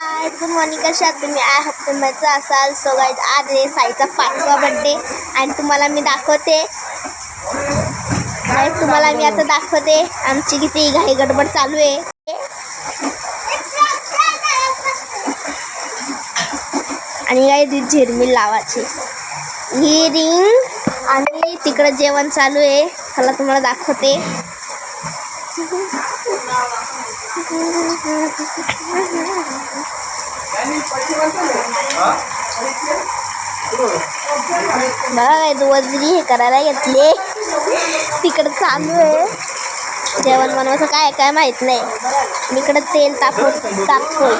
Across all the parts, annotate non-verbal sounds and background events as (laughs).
हाय good morning कशा तुम्ही? I hope तुम्ही असाल. सो गाईज आज आहे साईचा पाचवा बड्डे आणि तुम्हाला मी दाखवते. आणि तुम्हाला मी आता दाखवते. आमची किती घाई गडबड चालू आहे. आणि काही झिरमिल लावायची. ही रिंग आणि तिकडं जेवण चालू आहे. मला तुम्हाला दाखवते. बघा काय तू वजरी हे करायला घेतले. तिकडं चालू आहे जेवण बनवायचं काय काय माहीत नाही. मी इकडं तेल तापवत तापतोय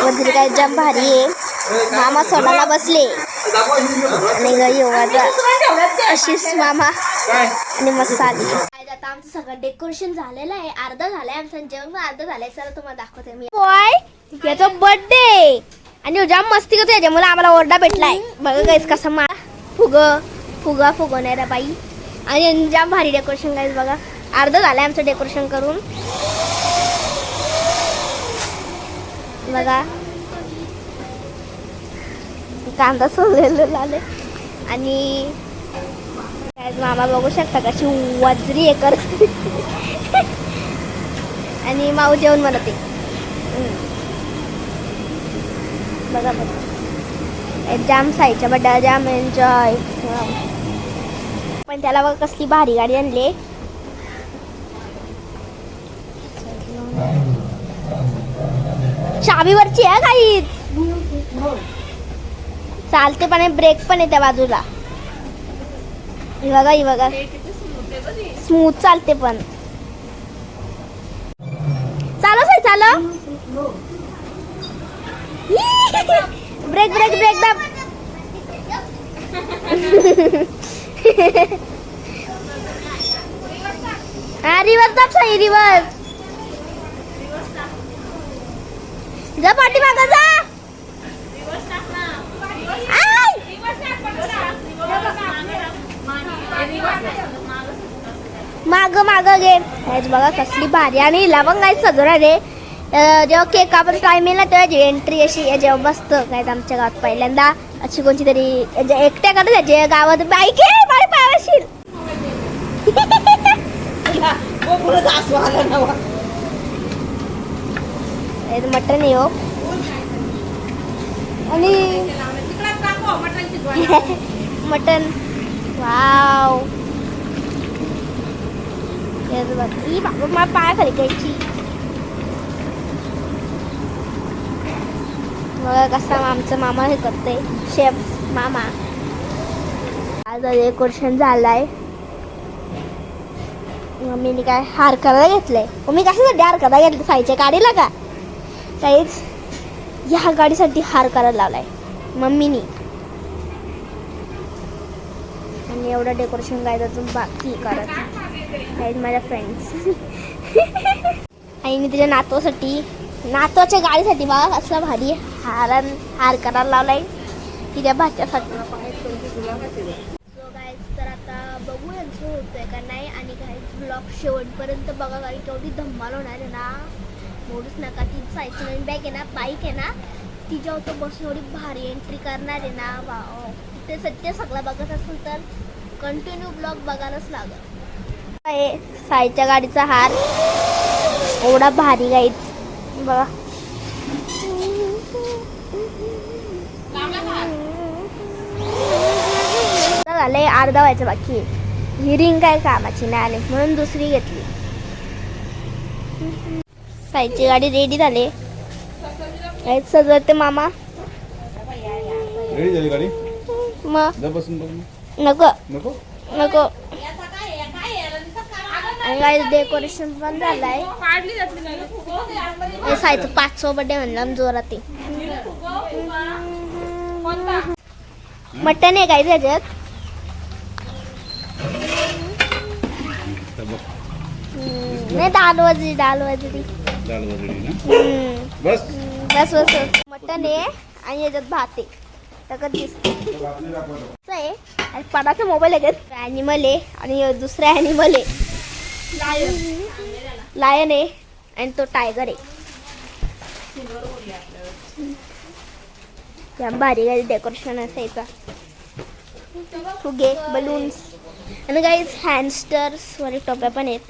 वजरी काय जम भारी आहे. मामा सोडायला बसले. आणि गई अशीच मामा. आणि मसाले आता आमचं सगळं डेकोरेशन झालेलं आहे. अर्धा झालंय आमचं जेवण अर्ध झालंय. सर तुम्हाला दाखवते मी. बॉय याचा बर्थडे आणि जाम मस्ती करतो याच्यामुळे आम्हाला ओरडा भेटलाय. बघा गाईस कसा मा फुग फुगा फुगवणाऱ्या बाई. आणि जाम भारी डेकोरेशन गाईस बघा. अर्ध झालंय आमचं डेकोरेशन करून. बघा. कांदा सोडलेलं आले आणि मामा बघू शकता कशी वजरी एकर आणि माऊ जेवण बनवते. बघा बघा. जाम साईच्या बड्डा जाम एन्जॉय पण त्याला बघा कसली भारी गाडी आणली चावीवरची आहे काहीच चालते पण ब्रेक पण आहे त्या बाजूला. ही बघा बघा. स्मूथ चालते पण. चालव साई चाल ब्रेक ब्रेक ब्रेक दाब हा रिवर्स दाब साई रिवर्स जा पाठी मागा जा. माग माग घे. हेच बघा कसली भारी. आणि लवंग आहे सजवणार रे. अं, जेव्हा केक आपण येईल ना तेव्हा एंट्री अशी जेव्हा बसत काय आमच्या गावात पहिल्यांदा अशी कोणची तरी एकट्या करत त्याचे गावात बाईक आहे बाई पायाशील मटन हो. आणि मटन (laughs) वाव. हेच बघ. ई बाबा मला पाया कसा मामा हे करते शेफ मामा आज डेकोरेशन झालाय मम्मीने काय हार करायला घेतलंय मम्मी कशासाठी हार करायला घेतलं साईच्या गाडीला का काहीच ह्या गाडीसाठी हार करायला लावलाय मम्मीनी आणि एवढं डेकोरेशन काय बाकी करत आहेत माझ्या फ्रेंड्स आणि मी तिच्या नातवासाठी नातवाच्या गाडीसाठी बा असला भारी हारान हार करायला लावलाय. तिच्या भाच्यासाठी. तर आता बघू यांचं होतंय का नाही. आणि काही ब्लॉग शेवटपर्यंत बघा काही केवढी धम्माल होणार आहे ना. मोडूच नका. ती सायकल नवीन बॅग आहे ना बाईक आहे ना तिच्या तो बसून एवढी भारी एंट्री करणार आहे ना. वा ते सत्य सगळं बघत असेल तर कंटिन्यू ब्लॉग बघायलाच लागल. आहे. साईच्या गाडीचा हार. एवढा भारी गाईच बघा. झालंय अर्धा व्हायचं बाकी. ही रिंग काय कामाची नाही आली. म्हणून दुसरी घेतली. साईची गाडी रेडी झाली. सजवते मामा. रेडी झाली गाडी? मग. नको. नको? नको. आणि काही डेकोरेशन पण झालंय. हे साईचं पाचवा बड्डे म्हणलं जोरात. मटन आहे काय त्याच्यात नाही डाल वजरी डाल वजरी दाल हम्म, बस. बस बस मटन आहे आणि याच्यात भात आहे. दिसते आहे. आणि पडाचा मोबाईल आहे ॲनिमल आहे आणि दुसरा ॲनिमल आहे. लायन. आहे आणि तो टायगर आहे. भारी गाडी डेकोरेशन असायचा. फुगे बलून्स आणि काहीच हॅमस्टर्स वगैरे टोप्या पण आहेत.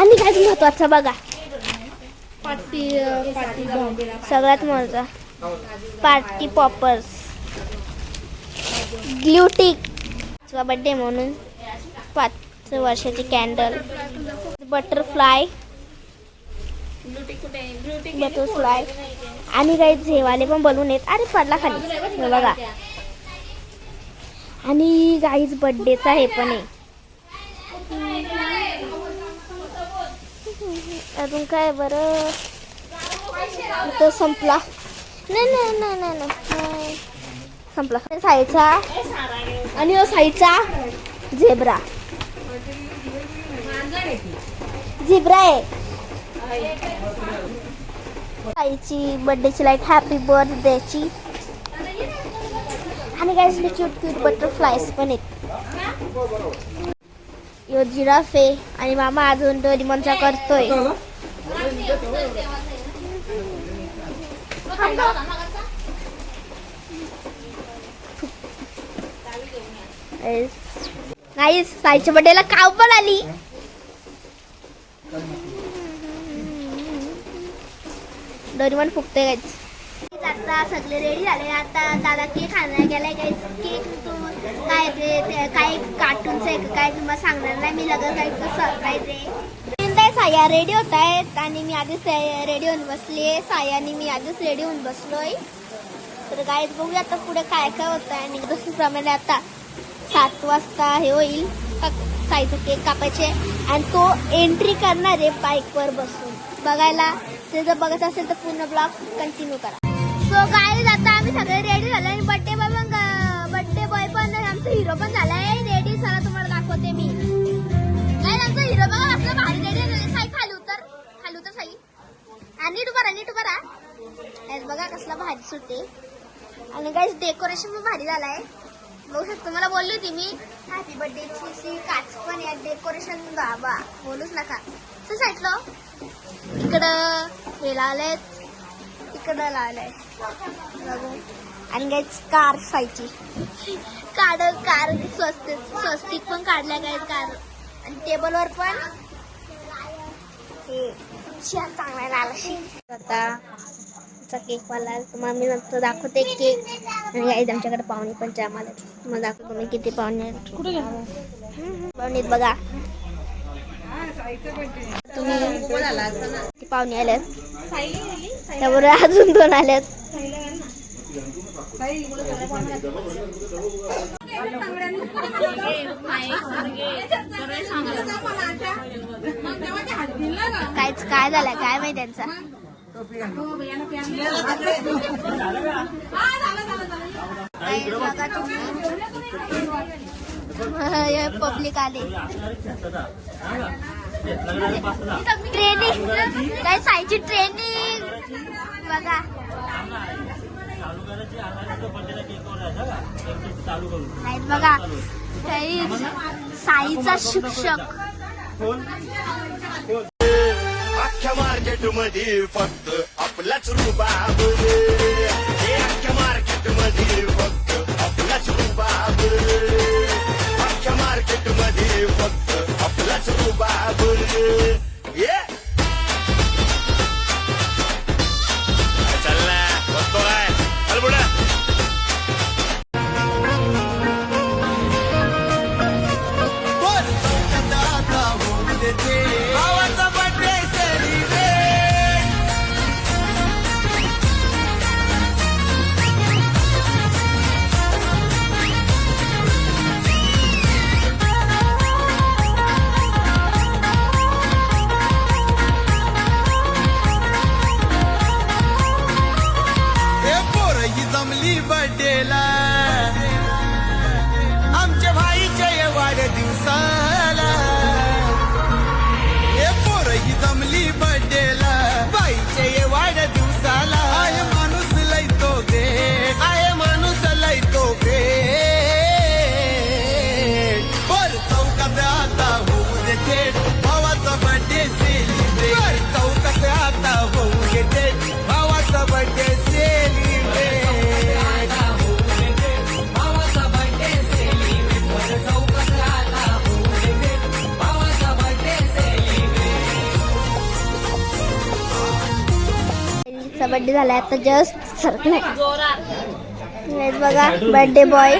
आणि काय महत्वाचं बघा. पार्टी पार्टी बॉम्ब सगळ्यात महत्त्वाचा. पार्टी पॉपर्स ग्ल्युटिक बर्थडे म्हणून. पाच वर्षाची कॅन्डल बटरफ्लाय बटरफ्लाय आणि काही झेवाले पण बलून आहेत अरे पडला खाली. बघा. आणि गाईज बड्डेचा हे पण आहे. अजून काय बरं? तो संपला. नाही नाही नाही नाही नाही. संपला. साईचा आणि हो साईचा झेब्रा. झिब्रा आहे. साईची बर्थडेची लाइट हॅपी बर्थडेची आणि काय क्यूट क्यूट बटरफ्लायज पण आहेत. यो जिराफ आहे आणि मामा अजून डोरीमनचा करतोय. नाही साईच्या बड्डेला काव पण आली. डोरीमन फुकते गाईच आता सगळे रेडी झाले. आता दादा केक आणायला गेलाय गाईच केक तू काय ते ते काय कार्टूनचं आहे का काय तुम्हाला सांगणार नाही. मी लगेच काय सरप्राईज आहे साया रेडी होत आहेत. आणि मी आधीच रेडी होऊन बसली साया आणि मी आधीच रेडी होऊन बसलोय. तर काय बघूया आता पुढे काय काय होत आहे आणि जसप्रमाणे आता सात वाजता हे होईल. का- केक कापायचे आणि तो एंट्री करणार आहे बाईकवर बसून. बघायला. ते जर बघत असेल तर पूर्ण ब्लॉग कंटिन्यू करा. सो काय आता आम्ही सगळे रेडी झालो आणि बर्थडे बॉय पण बर्थडे बॉय पण आमचा हिरो पण झालाय. रेडी सरा तुम्हाला दाखवते मी. नाही आमचा हिरो बघा असं भारी रेडी साई खाली उतर. खाली उतर साई. आणि नीट उभा नीट उभा बघा कसला भारी सुटे आणि काही डेकोरेशन पण भारी झालाय. बघू शकतो मला बोलली होती मी. हॅपी बर्थडेची सी काच पण या डेकोरेशन बाबा. बोलूच नका. असं साईटलं इकडं हे लावलेत. इकडं लावलंय बघू. आणि कार सायची. काढ कार स्वस्त स्वस्तिक पण काढल्या काय कार आणि टेबलवर पण. हे छान चांगला आला आता आमचा केक वाला तुम्हाला मी नंतर दाखवते केक आणि काही आमच्याकडे पाहुणे पण जाम आले मग दाखवतो मी किती पाहुणे आहेत. कुठे गेला? पाहुणे आहेत बघा. तुम्ही पाहुणे आल्यात. त्याबरोबर अजून दोन आल्यात. कायच काय झालंय? काय माहिती त्यांचा? पब्लिक आले. ट्रेनिंग काय सायची ट्रेनिंग बघा. नाही बघा. काही साईचा शिक्षक. अख्ख्या मार्केटमध्ये फक्त आपलाच रुबाब. अख्ख्या मार्केटमध्ये फक्त आपलाच रुबाब. बर्थडे झाला आता जस्ट सरकलाय हे बघा बर्थडे बॉय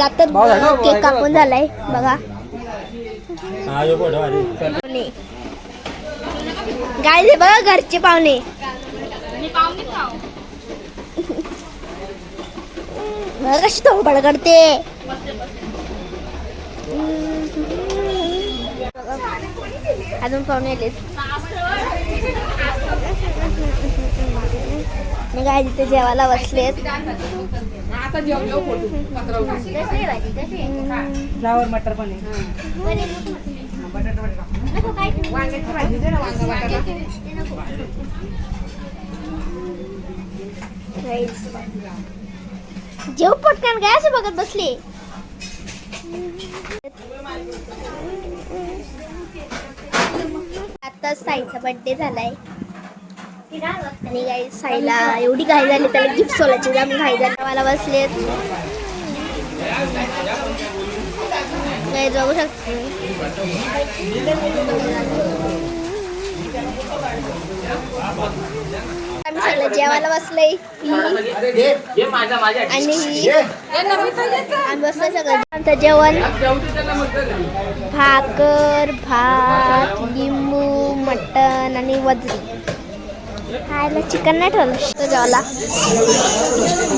आता केक कापून झालाय बघा. गाय हे बघा घरचे पाहुणे. बघा कशी तोंडपड करते. अजून पाहुणे आलेत. काय तिथे जेवायला बसलेत. फ्लावर मटर पण जेव पटकन काय असं बघत बसले? आता साईचा बर्थडे झालाय. आणि काही साईला एवढी घाई झाली त्याला गिफ्ट सोलायची जाम घाई झाली. मला बसलेत काही बघू शकते आम्ही सगळं जेवायला बसलंय आणि ही आम्ही बसलोय सगळं. आमचं जेवण. भाकर भात लिंबू मटण आणि वजरी. खायला चिकन नाही ठेवलं. तो जेवायला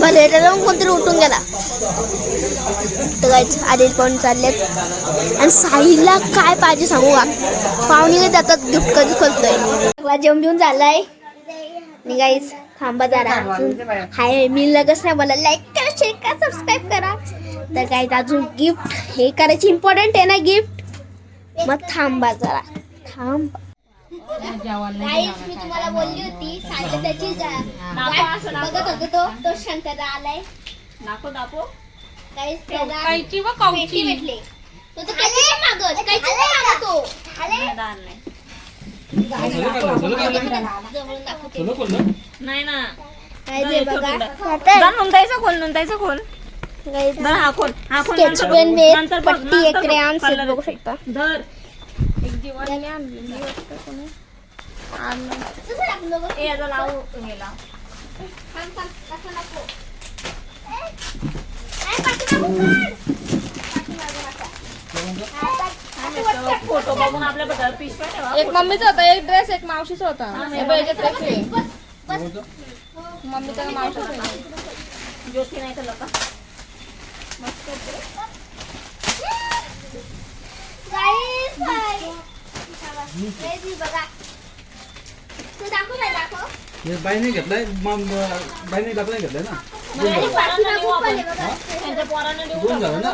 भले त्याला कोणतरी उठून गेला. तर गायच आधीच पाहून चाललेत. आणि साईला काय पाहिजे सांगू का? पाहुणे काय जातात गिफ्ट कधी खोलतोय जेवण जेवण झालाय. आणि गाईस थांबा जरा. हाय मी लगेच नाही बोला लाईक करा शेअर करा सबस्क्राईब करा. तर काय अजून गिफ्ट हे करायची इम्पॉर्टंट आहे ना गिफ्ट मग थांबा जरा. थांब. Guys, मी तुम्हाला बोलली होती वाट बघत होतो तो तो शंकर आलाय. त्याला कैची व पेटी भेटले तो तर काहीच नाही. मागत काहीच नाही. मागतो जवळून दाखवते. नाही ना. काय ते बघा. जा नोंदायचं खोल नोंदायचं खोल. हा खोल. हा खोल स्केच नंतर पेन बघ. बेस नंतर बघ, पट्टी नंतर एक बघ. कलर बघू शकता. धर. एक जीवाने आणलेली वाटतं कोणी. आणलं. तसं टाकलं बघ. ए, याचा लावू गेला थांब, थांब, तसं नको. ए, ए, पाठीमागून काढ. पाठीमागून असा. फोटो बघून आपल्या बद्दल पिशव्या ठेवा एक मम्मीचा होता एक ड्रेस एक मावशीचा होता हे बघ, याच्यात एक आहे. बस, बस. मम्मीचा आणि मावशीचा आहे. ज्योती नाही तर लका Guys, bye. Guys, ही बघा. तू दाखव बाई, दाखव. बाईने घेतलाय बाईने दाखला घेतलाय ना. दोन झालं. ना.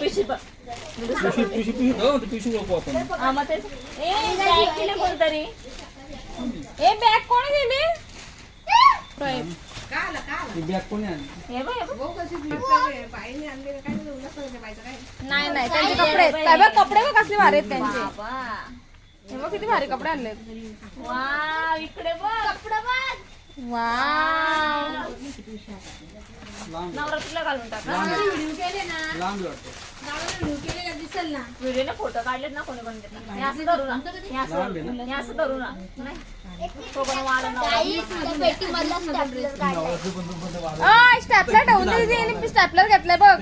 पिशवी. पिशवी पिशवी हो ते पिशवी वापरू आपण. हा, मग तेच. ए, बॅग दिली कोणतरी? ए बॅग कोण गेली ती बॅग कोणी आणली? हे बघ, हे बघ. नाही नाही त्यांचे कपडे आहेत. काय बघ कपडे बघ कसले भारी आहेत त्यांचे. बाबा. हे बघ किती भारी कपडे आणले वाव, इकडे बघ. कपडं बघ. वाव. नवरात्रीला घालून टाका. लांब वाटतं. व्हिडिओने फोटो काढलेत ना कोणी कोणी असं धरू ना. असं असं धरू ना. नाही. तो पण वाढ Guys, त्या पेटीमधला stapler काढलाय. स्टॅपलर ठेवून दिली स्टॅपलर घेतलाय बघ.